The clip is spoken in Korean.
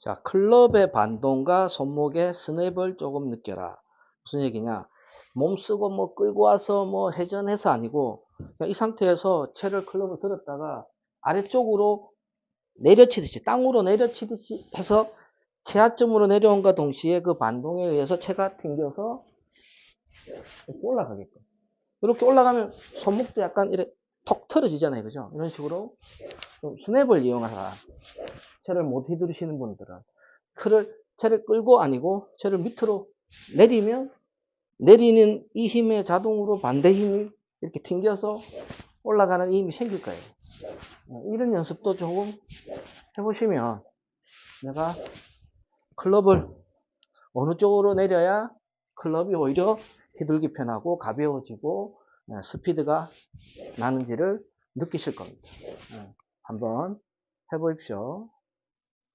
자, 클럽의 반동과 손목의 스냅을 조금 느껴라. 무슨 얘기냐? 몸 쓰고 뭐 끌고 와서 뭐 회전해서 아니고 이 상태에서 채를 클럽을 들었다가 아래쪽으로 내려치듯이 땅으로 내려치듯이 해서 최하점으로 내려온과 동시에 그 반동에 의해서 채가 튕겨서 이렇게 올라가게끔. 이렇게 올라가면 손목도 약간 이렇게 톡 틀어지잖아요. 그죠? 이런 식으로 좀 스냅을 이용하라. 채를 못 휘두르시는 분들은. 그를, 채를 끌고 아니고 채를 밑으로 내리면 내리는 이 힘에 자동으로 반대 힘이 이렇게 튕겨서 올라가는 이 힘이 생길 거예요. 어, 이런 연습도 조금 해보시면 내가 클럽을 어느 쪽으로 내려야 클럽이 오히려 휘둘기 편하고 가벼워지고 어, 스피드가 나는지를 느끼실 겁니다. 어, 한번 해보십시오.